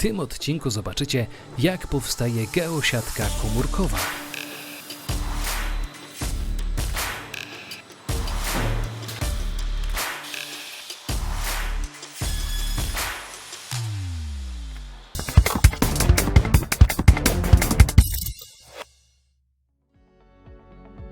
tym odcinku zobaczycie, jak powstaje geosiatka komórkowa.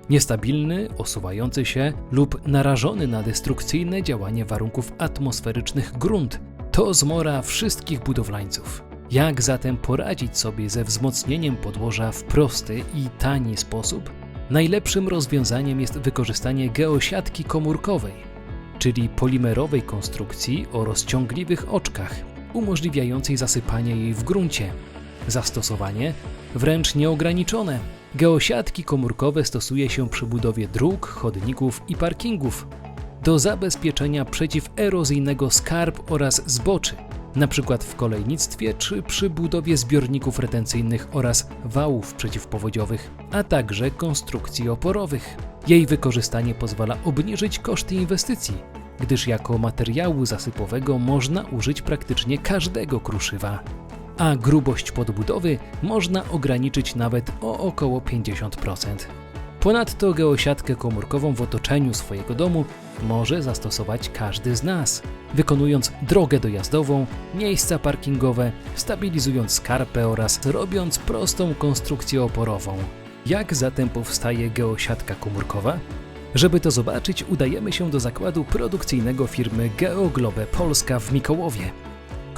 Niestabilny, osuwający się lub narażony na destrukcyjne działanie warunków atmosferycznych grunt to zmora wszystkich budowlańców. Jak zatem poradzić sobie ze wzmocnieniem podłoża w prosty i tani sposób? Najlepszym rozwiązaniem jest wykorzystanie geosiatki komórkowej, czyli polimerowej konstrukcji o rozciągliwych oczkach, umożliwiającej zasypanie jej w gruncie. Zastosowanie wręcz nieograniczone. Geosiatki komórkowe stosuje się przy budowie dróg, chodników i parkingów do zabezpieczenia przeciwerozyjnego skarb oraz zboczy, np. w kolejnictwie czy przy budowie zbiorników retencyjnych oraz wałów przeciwpowodziowych, a także konstrukcji oporowych. Jej wykorzystanie pozwala obniżyć koszty inwestycji, gdyż jako materiału zasypowego można użyć praktycznie każdego kruszywa a grubość podbudowy można ograniczyć nawet o około 50%. Ponadto geosiatkę komórkową w otoczeniu swojego domu może zastosować każdy z nas, wykonując drogę dojazdową, miejsca parkingowe, stabilizując skarpę oraz robiąc prostą konstrukcję oporową. Jak zatem powstaje geosiatka komórkowa? Żeby to zobaczyć, udajemy się do zakładu produkcyjnego firmy Geoglobe Polska w Mikołowie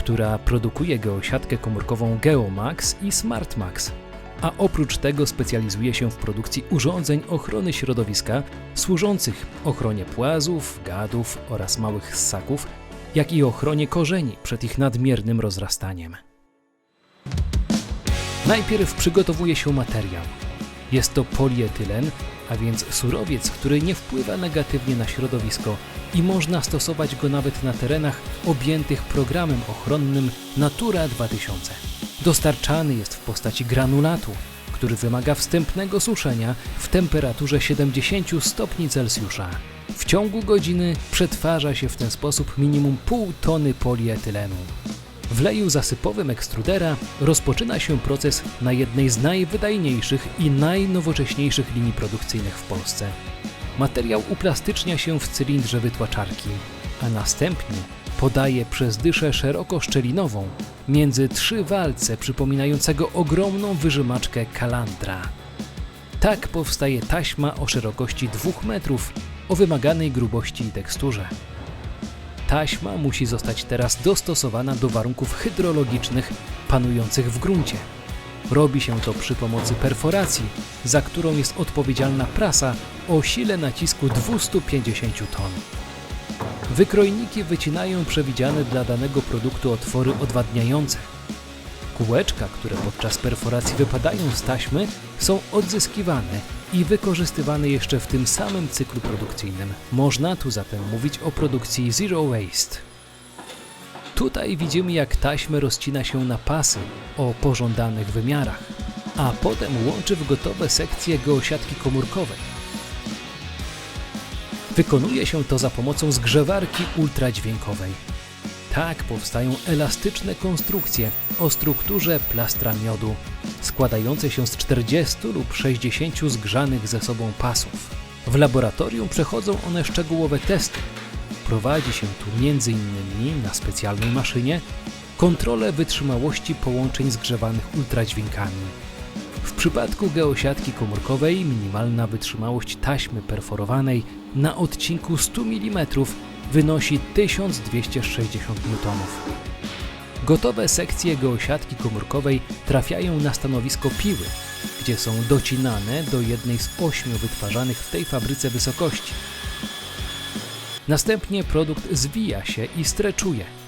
która produkuje geosiatkę komórkową Geomax i SmartMax, a oprócz tego specjalizuje się w produkcji urządzeń ochrony środowiska służących ochronie płazów, gadów oraz małych ssaków, jak i ochronie korzeni przed ich nadmiernym rozrastaniem. Najpierw przygotowuje się materiał. Jest to polietylen, a więc surowiec, który nie wpływa negatywnie na środowisko i można stosować go nawet na terenach objętych programem ochronnym Natura 2000. Dostarczany jest w postaci granulatu, który wymaga wstępnego suszenia w temperaturze 70 stopni Celsjusza. W ciągu godziny przetwarza się w ten sposób minimum pół tony polietylenu. W leju zasypowym ekstrudera rozpoczyna się proces na jednej z najwydajniejszych i najnowocześniejszych linii produkcyjnych w Polsce. Materiał uplastycznia się w cylindrze wytłaczarki, a następnie podaje przez dyszę szeroko szczelinową między trzy walce przypominającego ogromną wyżymaczkę kalandra. Tak powstaje taśma o szerokości 2 metrów o wymaganej grubości i teksturze. Taśma musi zostać teraz dostosowana do warunków hydrologicznych panujących w gruncie. Robi się to przy pomocy perforacji, za którą jest odpowiedzialna prasa o sile nacisku 250 ton. Wykrojniki wycinają przewidziane dla danego produktu otwory odwadniające. Kółeczka, które podczas perforacji wypadają z taśmy, są odzyskiwane i wykorzystywane jeszcze w tym samym cyklu produkcyjnym. Można tu zatem mówić o produkcji zero waste. Tutaj widzimy, jak taśmę rozcina się na pasy o pożądanych wymiarach, a potem łączy w gotowe sekcje geosiatki komórkowej. Wykonuje się to za pomocą zgrzewarki ultradźwiękowej. Tak powstają elastyczne konstrukcje o strukturze plastra miodu, składające się z 40 lub 60 zgrzanych ze sobą pasów. W laboratorium przechodzą one szczegółowe testy. Prowadzi się tu m.in. na specjalnej maszynie kontrolę wytrzymałości połączeń zgrzewanych ultradźwiękami. W przypadku geosiatki komórkowej minimalna wytrzymałość taśmy perforowanej na odcinku 100 mm wynosi 1260 N. Gotowe sekcje geosiatki komórkowej trafiają na stanowisko piły, gdzie są docinane do jednej z ośmiu wytwarzanych w tej fabryce wysokości. Następnie produkt zwija się i streczuje.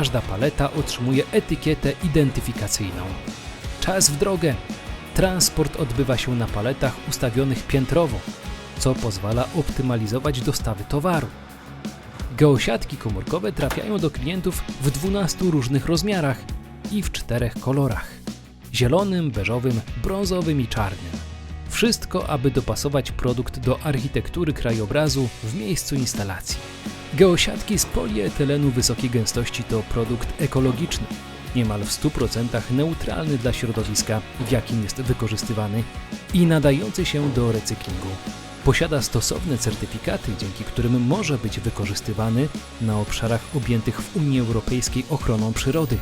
Każda paleta otrzymuje etykietę identyfikacyjną. Czas w drogę. Transport odbywa się na paletach ustawionych piętrowo, co pozwala optymalizować dostawy towaru. Geosiatki komórkowe trafiają do klientów w 12 różnych rozmiarach i w czterech kolorach: zielonym, beżowym, brązowym i czarnym. Wszystko, aby dopasować produkt do architektury krajobrazu w miejscu instalacji. Geosiatki z polietylenu wysokiej gęstości to produkt ekologiczny, niemal w 100% neutralny dla środowiska, w jakim jest wykorzystywany i nadający się do recyklingu. Posiada stosowne certyfikaty, dzięki którym może być wykorzystywany na obszarach objętych w Unii Europejskiej ochroną przyrody.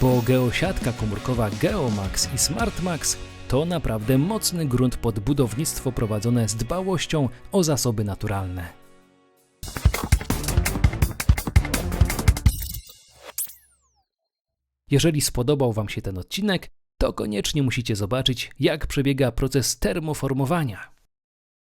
Bo geosiatka komórkowa Geomax i SmartMax to naprawdę mocny grunt pod budownictwo prowadzone z dbałością o zasoby naturalne. Jeżeli spodobał Wam się ten odcinek, to koniecznie musicie zobaczyć, jak przebiega proces termoformowania.